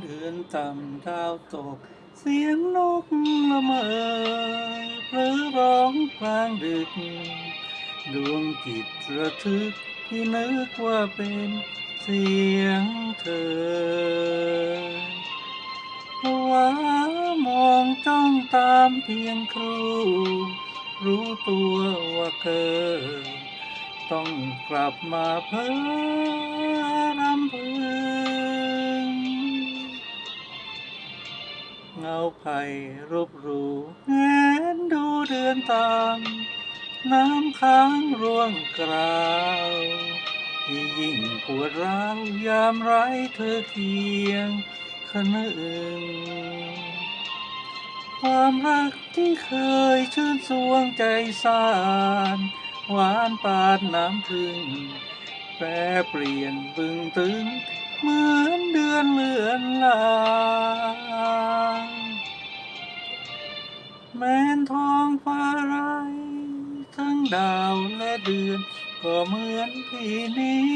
เดือนต่ำดาวตก เสียงนกละเมอเพลอร้องกลางดึก ดวงจิตระทึกที่นึกว่าเป็นเสียงเธอว่ามองจ้องตามเพียงครู รู้ตัวว่าเคยต้องกลับมาเพ้อรำพึง เงาไผ่รบหรูแงนดูเดือนตามน้ำค้างร่วงกราวที่ยิ่งปวดร้าวยามไร้เธอเคียงขนึงความรักที่เคยชื่นสวงใจสานหวานปานน้ำพึ่งแปรเปลี่ยนบึงตึง เหมือนเดือนเลือนลา แม้นท้องฟ้าไรทั้งดาวและเดือน ก็เหมือนพี่นี้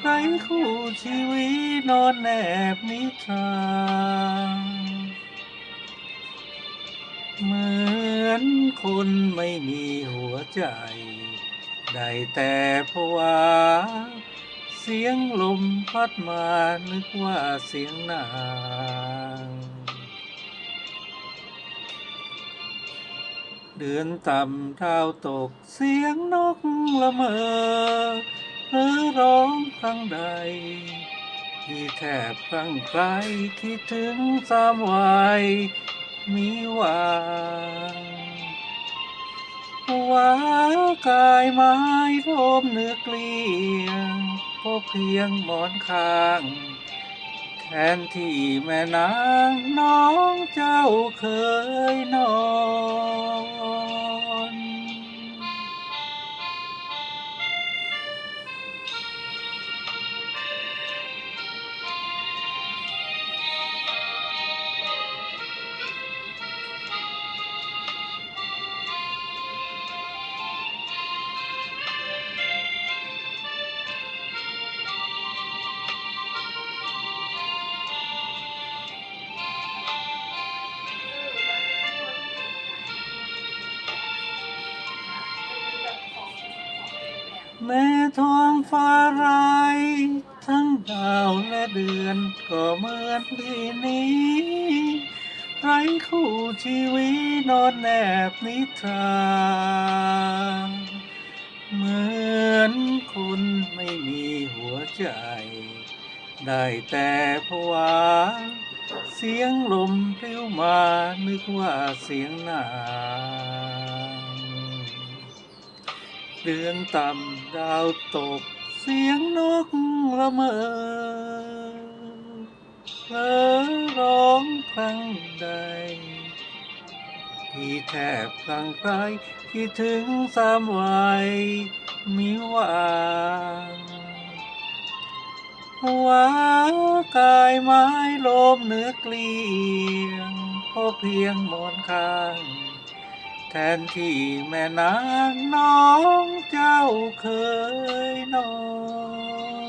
ไร้คู่ชีวิตนอนแนบนิทานเหมือนคนไม่มีหัวใจ ได้แต่ภาวะเสียงลมพัดมานึกว่าเสียงนา เดือนต่ำดาวตกเสียงนกละเมอเพ้อร้องครั้งใด ที่แทบครั้งใครคิดถึงสามวัยมีวางว่ากายไม้โลมเนื้อเกลียงพบเพียงหมอนข้างแทนที่แม่นางน้องเจ้าเคยนอน แม้ท้องฟ้าไรทั้งดาวและเดือนก็เหมือนพี่นี้ ไร้คู่ชีวิตนอนแนบนิทราเหมือนคนไม่มีหัวใจ ได้แต่ภาวะเสียงลมพลิ้วมานึกว่าเสียงหนา เดือนต่ำดาวตก เสียงนกละเมอเพลอร้องครั้งใด ที่แทบครั้งใครคิดถึงสามวัยมีหวางว่ากายไม้ลมเนื้อเกลียงพอเพียงหมอนข้าง แทนที่แม่นางน้องเจ้าเคยนอน